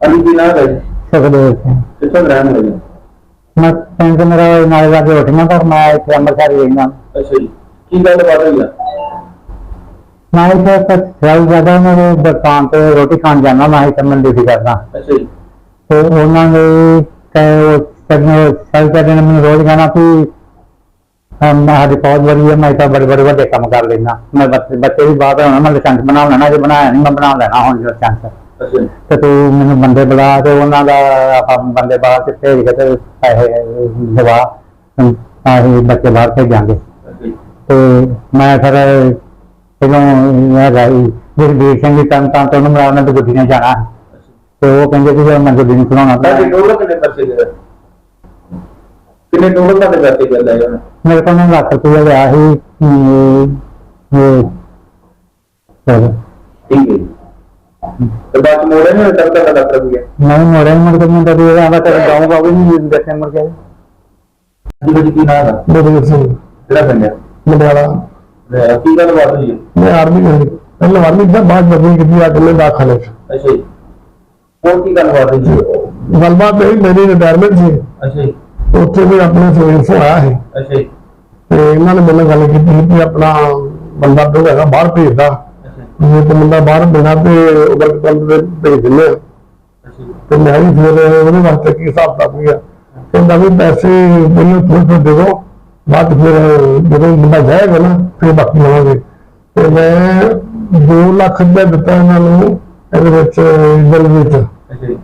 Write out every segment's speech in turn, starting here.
ਅਲੀ ਕੀ ਨਾਮ ਹੈ ਜੀ? ਸੁਖਦੇਵ ਸਿੰਘ। ਕਿੱਥੋਂ ਦਾ ਰਹਿਣ ਵਾਲੇ ਜੀ? ਮੈਂ ਪਿੰਡ ਮੇਰਾ ਨਾਲੇ ਦਾ ਰੋਟੀਆਂ ਪਰ ਮੈਂ ਇੱਥੇ ਅੰਮ੍ਰਿਤਸਰ ਹੀ ਰਹਿੰਦਾ। ਅੱਛਾ ਜੀ। ਕੀ ਗੱਲ ਬਾਤ ਹੋਈ ਆ? ਮੈਂ ਇੱਥੇ ਸੈਲ ਕਰਦਾ ਮੇਰੇ ਦੁਕਾਨ ਤੇ ਰੋਟੀ ਖਾਣ ਜਾਂਦਾ ਮੈਂ ਇੱਥੇ ਮੰਡੀ ਦੀ ਕਰਦਾ। ਅੱਛਾ ਜੀ। ਤੇ ਉਹਨਾਂ ਨੇ ਕਹੇ ਸੈਲ ਸੈਲ ਕਰਦੇ ਨੇ ਮੈਨੂੰ ਰੋਜ਼ ਕਹਿਣਾ ਕਿ ਅਮ, ਸਾਡੀ ਬਹੁਤ ਵਧੀਆ ਮੈਂ ਤਾਂ ਬੜੇ ਬੜੇ ਵੱਡੇ ਕੰਮ ਕਰ ਲੈਣਾ ਮੈਂ ਬੱਚੇ ਬੱਚੇ ਵੀ ਬਾਅਦ ਹੋਣਾ ਮੈਂ ਲਾਇਸੈਂਸ ਬਣਾ ਲੈਣਾ ਜੇ ਬਣਾਇਆ ਨਹੀਂ ਮੈਂ ਬਣਾ ਲੈਣਾ ਹੁਣ ਜੀ ਤੇ ਤੂੰ ਮੈਨੂੰ ਬੰਦੇ ਬੁਲਾ ਤੇ ਉਹਨਾਂ ਦਾ ਆਪਾਂ ਬੰਦੇ ਬਾਹਰ ਤੇ ਭੇਜ ਕੇ ਤੇ ਪੈਸੇ ਦਵਾ ਆਹੀ ਬੱਚੇ ਬਾਹਰ ਭੇਜਾਂਗੇ। ਤੇ ਮੈਂ ਫਿਰ ਪਹਿਲਾਂ ਮੈਂ ਰਾਈ ਗੁਰਦੀਪ ਸਿੰਘ ਦੀ ਤਨ ਤਾਂ ਤੋਂ ਮੈਂ ਉਹਨਾਂ ਦੇ ਗੱਡੀ ਨੇ ਜਾਣਾ ਤੇ ਉਹ ਕਹਿੰਦੇ ਕਿ ਮੈਂ ਗੱਡੀ ਨੂੰ ਖਲਾਉਣਾ। ਤੁਹਾਡੇ ਟੋਟਲ ਕਿੰਨੇ ਪੈਸੇ ਗਏ ਕਿੰਨੇ ਟੋਟਲ ਤੁਹਾਡੇ ਪੈਸੇ ਲੈ ਜਾਣਾ ਮੇਰੇ ਕੋਲ ਨਾ ਲੱਖ ਰੁਪਇਆ ਲਿਆ ਸੀ ਇਹ ਠੀਕ ਹੈ ਜੀ। ਤੇ ਚ ਮੋੜੇ ਨੇ ਤੱਕ ਤੱਕ ਲੱਖ ਰੁਪਏ ਮੈਂ ਮੋੜੇ ਮੁੜ ਕੇ ਮੁੰਡਾ ਦੇ ਆਂਦਾ ਤੇ ਜਾਊਂਗਾ ਵੀ ਨਹੀਂ ਦੱਸੇ ਮੁੜ ਕੇ ਜੀ ਜੀ ਕੀ ਨਾਮ ਹੈ ਬਦਲ ਸਿੰਘ। ਕਿਹੜਾ ਪਿੰਡ ਹੈ ਲੈ, ਕੀ ਗੱਲ ਬਾਤ ਹੋਈ ਹੈ ਮੈਂ ਆਰਮੀ ਗਈ ਪਹਿਲਾਂ ਆਰਮੀ ਦਾ ਬਾਅਦ ਬਦਲੀ ਕੀਤੀ ਆ ਕੇ ਦਾਖਲੇ ਚ ਅੱਛਾ ਜੀ। ਹੋਰ ਕੀ ਗੱਲ ਬਾਤ ਹੋਈ? ਹੈ? ਗੱਲਬਾਤ ਇਹ ਮੇਰੀ ਰਿਟਾਇਰਮੈਂਟ ਸੀ। ਅੱਛਾ ਜੀ। ਉੱਥੇ ਵੀ ਆਪਣੇ ਤੋਂ ਇਨਫੋ ਆਇਆ ਸੀ। ਅੱਛਾ ਜੀ। ਤੇ ਇਹਨਾਂ ਨੇ ਮੈਨੂੰ ਗੱਲ ਕੀਤੀ ਕਿ ਆਪਣਾ ਬੰਦਾ ਜੋ ਹੈਗਾ ਬਾਹਰ ਭੇਜਦਾ। ਜੇ ਤੇ ਮੁੰਡਾ ਬਾਹਰ ਬਿਨਾ ਤੇ ਵਰਕ ਕੰਮ ਤੇ ਭੇਜ ਦਿੰਦੇ ਤੇ ਮੈਂ ਵੀ ਫਿਰ ਉਹਦੇ ਵਾਸਤੇ ਕੀ ਹਿਸਾਬ ਦਾ ਗਿਆ ਕਹਿੰਦਾ ਵੀ ਪੈਸੇ ਮੈਨੂੰ ਥੋੜੇ ਥੋੜੇ ਦੇ ਦਿਓ। ਬਾਅਦ ਫਿਰ ਜਦੋਂ ਮੁੰਡਾ ਜਾਏਗਾ ਨਾ ਫਿਰ ਬਾਕੀ ਲਵਾਂਗੇ। ਤੇ ਮੈਂ 2 ਲੱਖ ਰੁਪਏ ਦਿੱਤਾ ਇਹਨਾਂ ਨੂੰ ਇਹਦੇ ਵਿੱਚ ਜਨਵਰੀ ਚ ਅੱਛਾ ਜੀ।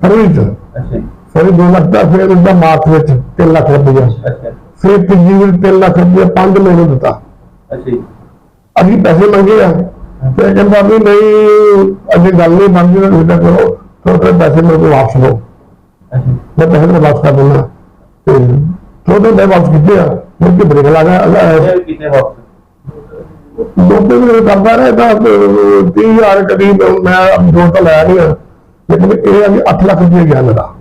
ਫਰਵਰੀ ਚ। ਅੱਛਾ ਜੀ। ਫਿਰ 2 ਲੱਖ ਦਾ ਫਿਰ ਉਹਦਾ ਮਾਰਚ ਵਿੱਚ 3 ਲੱਖ ਰੁਪਏ ਅੱਛਾ। ਫਿਰ ਤੀਜੀ ਵਾਰ 3 ਲੱਖ ਰੁਪਏ ਪੰਜ ਮਹੀਨੇ ਦਿੱਤਾ। ਅੱਛਾ ਅਸੀਂ ਪੈਸੇ ਮੰਗੇ ਆ। ਤੇ ਕਹਿੰਦਾ ਵੀ ਨਹੀਂ ਅੱਗੇ ਗੱਲ ਨਹੀਂ ਬਣਦੀ ਤਾਂ ਤੁਸੀਂ ਤਾਂ ਕਰੋ ਥੋੜੇ ਪੈਸੇ ਮੇਰੇ ਕੋਲ ਵਾਪਸ ਲਓ ਮੈਂ ਪੈਸੇ ਤਾਂ ਵਾਪਸ ਕਰ ਦਿੰਦਾ। ਤੇ ਪੈਸੇ ਵਾਪਸ ਕੀਤੇ ਆ। ਕੇ ਬ੍ਰੇਕ ਲਾ। ਗਿਆ ਇਹ ਕਿਤੇ ਵਾਪਸ? ਦੋਸਤੇ ਵੀ ਕਰਦਾ ਰਿਹਾ ਤਾਂ 30000 ਕਦੀ ਮੈਂ ਦੋ ਤਾਂ ਲਾਇਆ ਨਹੀਂ। ਲੇਕਿਨ ਇਹ ਆ ਕਿ 8 ਲੱਖ ਰੁਪਏ ਗਿਆ ਮੇਰਾ।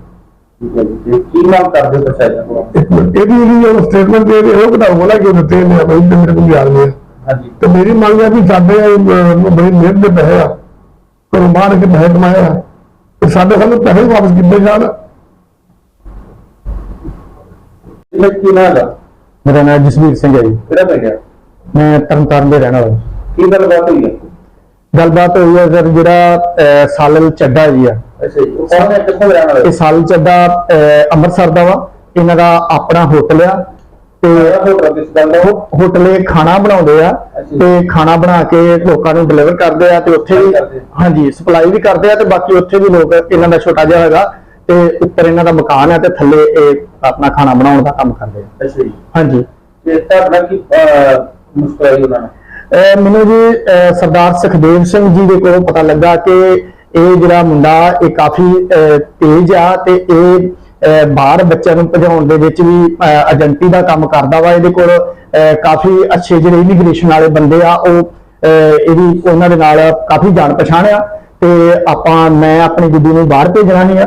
ਕੀ ਨਾਮ ਕਰਦੇ ਹੋ ਪ੍ਰਸ਼ਾਸਨ ਕੋਲ? ਇੱਕ ਮਿੰਟ, ਇਹਦੀ ਜਿਹੜੀ ਸਟੇਟਮੈਂਟ ਦੇ ਇਹ ਘਟਾਓ ਬੋਲਾ ਕਿ ਦਿੱਤੇ ਨੇ ਮੇਰੇ ਕੋਲ ਯਾਦ ਨਹੀਂ ਤੇ ਮੇਰੀ ਮੰਗ ਹੈ ਵੀ ਸਾਡੇ ਬੜੀ ਮਿਹਨਤ ਦੇ ਪੈਸੇ ਆ ਬਾਹਰ ਕੇ ਪੈਸੇ ਕਮਾਏ ਆ ਤੇ ਸਾਡੇ ਸਾਨੂੰ ਪੈਸੇ ਵਾਪਸ ਕੀਤੇ ਜਾਣ। ਕੀ ਨਾਮ ਹੈ ਮੇਰਾ ਨਾਮ ਜਸਵੀਰ ਸਿੰਘ ਹੈ ਜੀ। ਕਿਹੜਾ ਪਿੰਡ ਹੈ? ਮੈਂ ਤਰਨਤਾਰਨ ਦੇ ਰਹਿਣ ਵਾਲਾ। ਕੀ ਗੱਲ ਬਾਤ ਹੋਈ ਹੈ? ਗੱਲਬਾਤ ਹੋਈ ਹੈ ਸਰ ਜਿਹੜਾ ਸਾਲਲ ਚੱਡਾ ਜੀ ਆ। ਅੱਛਾ ਜੀ ਉਹ ਕਿੱਥੋਂ ਰਹਿਣ ਵਾਲਾ? ਇਹ ਸਾਲਲ ਚੱਡਾ ਅੰਮ੍ਰਿਤਸਰ ਦਾ ਵਾ। ਇਹਨਾਂ ਦਾ ਆਪਣਾ ਹੋਟਲ ਆ ਤੇ ਹੋਟਲ ਕਿਸ ਦਾ ਉਹ? ਹੋਟਲ ਖਾਣਾ ਬਣਾਉਂਦੇ ਆ। ਤੇ ਖਾਣਾ ਬਣਾ ਕੇ ਲੋਕਾਂ ਨੂੰ ਡਿਲੀਵਰ ਕਰਦੇ ਆ ਤੇ ਉੱਥੇ ਵੀ। ਹਾਂਜੀ ਸਪਲਾਈ ਵੀ ਕਰਦੇ ਆ ਤੇ ਬਾਕੀ ਉੱਥੇ ਵੀ ਲੋਕ ਇਹਨਾਂ ਦਾ ਛੋਟਾ ਜਿਹਾ ਹੈਗਾ ਤੇ ਉੱਪਰ ਇਹਨਾਂ ਦਾ ਮਕਾਨ ਹੈ ਤੇ ਥੱਲੇ ਇਹ ਆਪਣਾ ਖਾਣਾ ਬਣਾਉਣ ਦਾ ਕੰਮ ਕਰਦੇ ਆ ਅੱਛਾ ਜੀ ਹਾਂਜੀ ਤੇ ਤੁਹਾਡਾ ਕੀ ਆਈ ਉਹਨਾਂ ਨੂੰ ਮੈਨੂੰ ਜੀ ਸਰਦਾਰ ਸੁਖਦੇਵ ਸਿੰਘ ਜੀ ਦੇ ਕੋਲੋਂ ਪਤਾ ਲੱਗਾ ਕਿ ਇਹ ਜਿਹੜਾ ਮੁੰਡਾ ਇਹ ਕਾਫੀ ਤੇਜ਼ ਆ ਤੇ ਇਹ ਬਾਹਰ ਬੱਚਿਆਂ ਨੂੰ ਭਜਾਉਣ ਦੇ ਵਿੱਚ ਵੀ ਏਜੰਟੀ ਦਾ ਕੰਮ ਕਰਦਾ ਵਾ ਇਹਦੇ ਕੋਲ ਕਾਫੀ ਅੱਛੇ ਜਿਹੜੇ ਇਮੀਗ੍ਰੇਸ਼ਨ ਵਾਲੇ ਬੰਦੇ ਆ ਉਹ ਅਹ, ਇਹਦੀ ਉਹਨਾਂ ਦੇ ਨਾਲ ਕਾਫੀ ਜਾਣ ਪਛਾਣ ਆ ਤੇ ਆਪਾਂ ਮੈਂ ਆਪਣੀ ਗੁੱਡੀ ਨੂੰ ਬਾਹਰ ਭੇਜਣਾ ਨਹੀਂ ਆ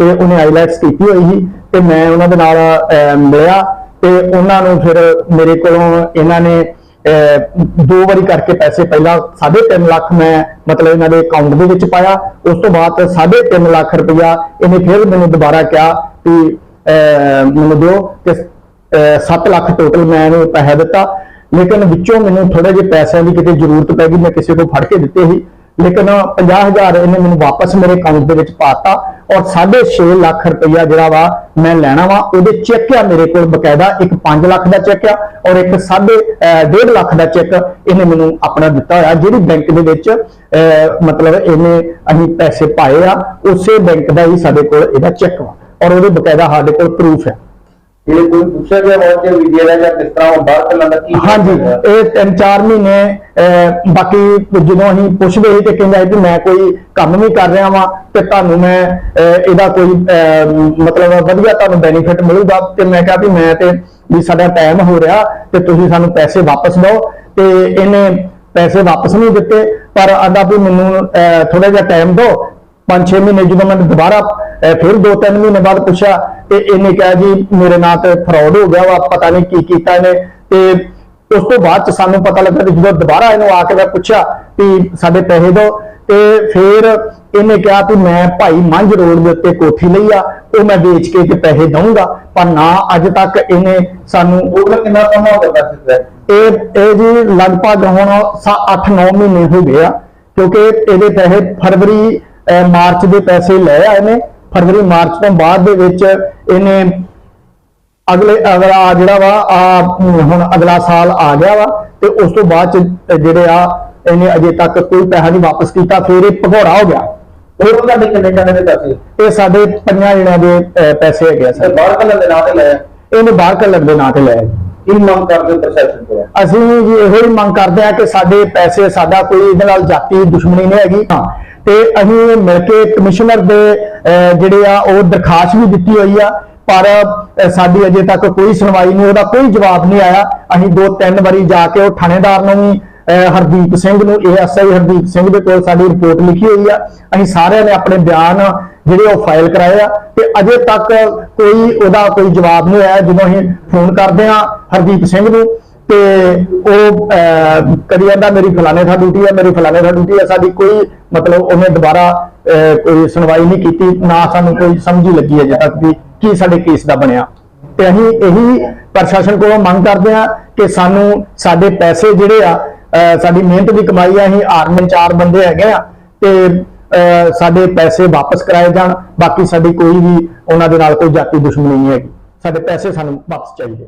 ਤੇ ਉਹਨੇ ਆਈਲੈਟਸ ਕੀਤੀ ਹੋਈ ਸੀ ਤੇ ਮੈਂ ਉਹਨਾਂ ਦੇ ਨਾਲ ਅਹ, ਮਿਲਿਆ ਤੇ ਉਹਨਾਂ ਨੂੰ ਫਿਰ ਮੇਰੇ ਕੋਲੋਂ ਇਹਨਾਂ ਨੇ ਦੋ ਵਾਰੀ ਕਰਕੇ ਪੈਸੇ ਪਹਿਲਾਂ 3.5 ਲੱਖ ਮੈਂ ਮਤਲਬ ਇਹਨਾਂ ਦੇ ਅਕਾਊਂਟ ਦੇ ਵਿੱਚ ਪਾਇਆ। ਉਸ ਤੋਂ ਬਾਅਦ 3.5 ਲੱਖ ਰੁਪਇਆ ਇਹਨੇ ਫਿਰ ਮੈਨੂੰ ਦੁਬਾਰਾ ਕਿਹਾ ਕਿ ਅਹ, ਮੈਨੂੰ ਦਿਓ ਕਿ 7 ਲੱਖ ਟੋਟਲ ਮੈਂ ਇਹਨੂੰ ਪੈਸਾ ਦਿੱਤਾ। ਲੇਕਿਨ ਵਿੱਚੋਂ ਮੈਨੂੰ ਥੋੜੇ ਜਿਹੇ ਪੈਸਿਆਂ ਦੀ ਕਿਤੇ ਜ਼ਰੂਰਤ ਪੈ ਗਈ ਮੈਂ ਕਿਸੇ ਤੋਂ ਫੜ ਕੇ ਦਿੱਤੇ ਸੀ। ਲੇਕਿਨ 50000 ਇਹਨੇ ਮੈਨੂੰ ਵਾਪਸ ਮੇਰੇ ਅਕਾਊਂਟ ਦੇ ਵਿੱਚ ਪਾਤਾ ਔਰ 6.5 ਲੱਖ ਰੁਪਇਆ ਜਿਹੜਾ ਵਾ ਮੈਂ ਲੈਣਾ ਵਾ ਉਹਦੇ ਚੈੱਕ ਆ ਮੇਰੇ ਕੋਲ ਬਕਾਇਦਾ ਇੱਕ 5 ਲੱਖ ਦਾ ਚੈੱਕ ਆ ਔਰ ਇੱਕ 1.5 ਲੱਖ ਦਾ ਚੈੱਕ ਇਹਨੇ ਮੈਨੂੰ ਆਪਣਾ ਦਿੱਤਾ ਹੋਇਆ। ਜਿਹੜੀ ਬੈਂਕ ਦੇ ਵਿੱਚ ਅਹ, ਮਤਲਬ ਇਹਨੇ ਅਸੀਂ ਪੈਸੇ ਪਾਏ ਆ ਉਸੇ ਬੈਂਕ ਦਾ ਹੀ ਸਾਡੇ ਕੋਲ ਇਹਦਾ ਚੈੱਕ ਵਾ ਔਰ ਉਹਦੇ ਬਕਾਇਦਾ ਸਾਡੇ ਕੋਲ ਪ੍ਰੂਫ ਹੈ ਇਹ ਕੋਈ ਪੁੱਛਿਆ ਗਿਆ ਬਹੁਤ ਵੀਡੀਓ ਦਾ ਜਾਂ ਕਿਸ ਤਰ੍ਹਾਂ ਉਹ ਬਾਹਰ ਚੱਲਣ ਦਾ ਕੀ ਹਾਂਜੀ ਇਹ ਤਿੰਨ ਚਾਰ ਮਹੀਨੇ ਬਾਕੀ ਜਦੋਂ ਅਸੀਂ ਪੁੱਛਦੇ ਸੀ ਤੇ ਕਹਿੰਦਾ ਕਿ ਮੈਂ ਕੋਈ ਕੰਮ ਨਹੀਂ ਕਰ ਰਿਹਾ ਵਾਂ ਤੇ ਤੁਹਾਨੂੰ ਮੈਂ ਅਹ, ਇਹਦਾ ਕੋਈ ਅਹ, ਮਤਲਬ ਵਧੀਆ ਤੁਹਾਨੂੰ ਬੈਨੀਫਿਟ ਮਿਲੂਗਾ ਤੇ ਮੈਂ ਕਿਹਾ ਵੀ ਮੈਂ ਤੇ ਵੀ ਸਾਡਾ ਟਾਈਮ ਹੋ ਰਿਹਾ ਤੇ ਤੁਸੀਂ ਸਾਨੂੰ ਪੈਸੇ ਵਾਪਸ ਦਿਓ ਤੇ ਇਹਨੇ ਪੈਸੇ ਵਾਪਸ ਨਹੀਂ ਦਿੱਤੇ ਪਰ ਆਂਦਾ ਵੀ ਮੈਨੂੰ ਥੋੜਾ ਜਿਹਾ ਟਾਈਮ ਦਿਓ। ਪੰਜ ਛੇ ਮਹੀਨੇ ਜਦੋਂ ਮੈਂ ਦੁਬਾਰਾ ਫਿਰ ਦੋ ਤਿੰਨ ਮਹੀਨੇ ਬਾਅਦ ਪੁੱਛਿਆ ਤੇ ਇਹਨੇ ਕਿਹਾ ਜੀ ਮੇਰੇ ਨਾਂ ਤੇ ਫਰਾਡ ਹੋ ਗਿਆ ਵਾ ਪਤਾ ਨਹੀਂ ਕੀ ਕੀਤਾ ਇਹਨੇ। ਤੇ ਉਸ ਤੋਂ ਬਾਅਦ ਚ ਸਾਨੂੰ ਪਤਾ ਲੱਗਾ ਕਿ ਜਦੋਂ ਦੁਬਾਰਾ ਇਹਨੂੰ ਆ ਕੇ ਮੈਂ ਪੁੱਛਿਆ ਕਿ ਸਾਡੇ ਪੈਸੇ ਦਿਓ ਤੇ ਫਿਰ ਇਹਨੇ ਕਿਹਾ ਕਿ ਮੈਂ ਭਾਈ ਮੰਝ ਰੋਡ ਦੇ ਉੱਤੇ ਕੋਠੀ ਲਈ ਆ ਉਹ ਮੈਂ ਵੇਚ ਕੇ ਤੇ ਪੈਸੇ ਦਊਂਗਾ ਪਰ ਨਾ ਅੱਜ ਤੱਕ ਇਹਨੇ ਸਾਨੂੰ ਉਹਦਾ ਕਿੰਨਾ ਸਮਾਂ ਹੋ ਗਿਆ ਦਾ ਇਹ ਇਹ ਜੀ ਲਗਭਗ ਹੁਣ 8-9 ਮਹੀਨੇ ਹੋ ਗਏ ਆ ਕਿਉਂਕਿ ਇਹਦੇ ਪੈਸੇ ਫਰਵਰੀ ਮਾਰਚ ਦੇ ਪੈਸੇ ਲੈ ਆਏ ਨੇ ਫਰਵਰੀ ਮਾਰਚ ਤੋਂ ਬਾਅਦ ਦੇ ਵਿੱਚ ਇਹਨੇ ਅਗਲੇ ਅਗਲਾ ਜਿਹੜਾ ਵਾ ਆ ਹੁਣ ਅਗਲਾ ਸਾਲ ਆ ਗਿਆ ਵਾ ਤੇ ਉਸ ਤੋਂ ਬਾਅਦ ਚ ਜਿਹੜੇ ਆ ਇਹਨੇ ਅਜੇ ਤੱਕ ਕੋਈ ਪੈਸਾ ਨਹੀਂ ਵਾਪਸ ਕੀਤਾ ਫਿਰ ਇਹ ਭਗੌੜਾ ਹੋ ਗਿਆ। ਹੋਰ ਤੁਹਾਡੇ ਕਿੰਨੇ ਜਾਣੇ ਦੇ ਪੈਸੇ? ਇਹ ਸਾਡੇ ਪੰਜਾਂ ਜਣਿਆਂ ਦੇ ਪੈਸੇ ਹੈਗੇ ਤੇ ਸਰ ਬਾਹਰ ਕੱਲ੍ਹ ਦੇ ਨਾਂ ਤੇ ਲੈ ਇਹਨੇ ਬਾਹਰ ਕੱਲਰ ਦੇ ਨਾਂ ਤੇ ਲਏ ਕੀ ਮੰਗ ਕਰਦੇ ਪ੍ਰਸ਼ਾਸਨ ਕੋਲ ਅਸੀਂ ਜੀ ਇਹੋ ਹੀ ਮੰਗ ਕਰਦੇ ਆ ਕਿ ਸਾਡੇ ਪੈਸੇ ਸਾਡਾ ਕੋਈ ਇਹਦੇ ਨਾਲ ਜਾਤੀ ਦੁਸ਼ਮਣੀ ਨਹੀਂ ਹੈਗੀ। ਹਾਂ ਤੇ ਅਸੀਂ ਮਿਲ ਕੇ ਕਮਿਸ਼ਨਰ ਦੇ ਅਹ, ਜਿਹੜੇ ਆ ਉਹ ਦਰਖਾਸਤ ਵੀ ਦਿੱਤੀ ਹੋਈ ਆ ਪਰ ਸਾਡੀ ਅਜੇ ਤੱਕ ਕੋਈ ਸੁਣਵਾਈ ਨਹੀਂ ਉਹਦਾ ਕੋਈ ਜਵਾਬ ਨਹੀਂ ਆਇਆ। ਅਸੀਂ ਦੋ ਤਿੰਨ ਵਾਰੀ ਜਾ ਕੇ ਉਹ ਥਾਣੇਦਾਰ ਨੂੰ ਵੀ ਹਰਦੀਪ ਸਿੰਘ ਨੂੰ ਏਐਸਆਈ ਹਰਦੀਪ ਸਿੰਘ ਦੇ ਕੋਲ ਸਾਡੀ ਰਿਪੋਰਟ ਲਿਖੀ ਹੋਈ ਆ। ਅਸੀਂ ਸਾਰਿਆਂ ਨੇ ਆਪਣੇ ਬਿਆਨ ਜਿਹੜੇ ਉਹ ਫਾਈਲ ਕਰਾਏ ਆ ਤੇ ਅਜੇ ਤੱਕ ਕੋਈ ਉਹਦਾ ਕੋਈ ਜਵਾਬ ਨਹੀਂ ਆਇਆ। ਜਦੋਂ ਅਸੀਂ ਫੋਨ ਕਰਦੇ ਆ ਹਰਦੀਪ ਸਿੰਘ ਨੂੰ ਤੇ ਉਹ ਅਹ, ਕਦੀ ਕਹਿੰਦਾ ਮੇਰੀ ਫਲਾਣੇ ਥਾਂ ਡਿਊਟੀ ਹੈ ਮੇਰੀ ਫਲਾਣੇ ਥਾਂ ਡਿਊਟੀ ਹੈ। ਸਾਡੀ ਕੋਈ ਮਤਲਬ ਉਹਨੇ ਦੁਬਾਰਾ ਕੋਈ ਸੁਣਵਾਈ ਨਹੀਂ ਕੀਤੀ ਨਾ ਸਾਨੂੰ ਕੋਈ ਸਮਝ ਹੀ ਲੱਗੀ ਅਜੇ ਤੱਕ ਵੀ ਕੀ ਸਾਡੇ ਕੇਸ ਦਾ ਬਣਿਆ। ਤੇ ਅਸੀਂ ਇਹੀ ਪ੍ਰਸ਼ਾਸਨ ਕੋਲੋਂ ਮੰਗ ਕਰਦੇ ਆ ਕਿ ਸਾਨੂੰ ਸਾਡੇ ਪੈਸੇ ਜਿਹੜੇ ਆ ਸਾਡੀ ਮਿਹਨਤ ਦੀ ਕਮਾਈ ਆ ਅਸੀਂ ਆਰਮੀ ਚਾਰ ਬੰਦੇ ਹੈਗੇ ਆ ਤੇ ਅਹ, ਸਾਡੇ ਪੈਸੇ ਵਾਪਸ ਕਰਾਏ ਜਾਣ। ਬਾਕੀ ਸਾਡੀ ਕੋਈ ਵੀ ਉਹਨਾਂ ਦੇ ਨਾਲ ਕੋਈ ਜਾਤੀ ਦੁਸ਼ਮਣੀ ਨਹੀਂ ਹੈਗੀ। ਸਾਡੇ ਪੈਸੇ ਸਾਨੂੰ ਵਾਪਸ ਚਾਹੀਦੇ